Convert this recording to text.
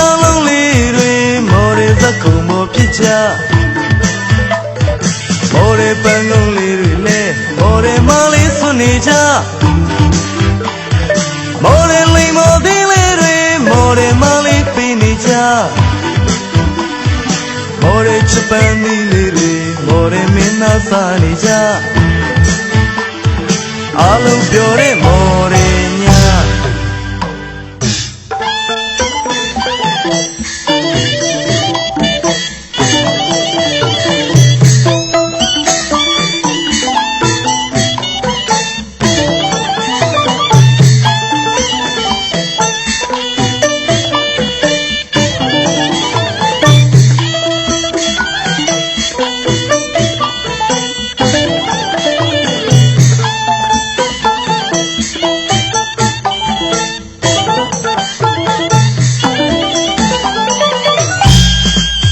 ကြောင်လုံးလေးတွေမော်ရဇက်ခုံမောဖြစ်ကြမော်ရပန်းကုန်းလေးတွေလဲမော်ရမလေးဆွနေကြမော်ရလိမ်မော်သေးလေးတွေမော်ရမလေးပေးနေကြမော်ရချပန်းသီးလေးတွေမော်ရမင်းသားစားနေကြအလုံးပြောတဲ့မော်ရ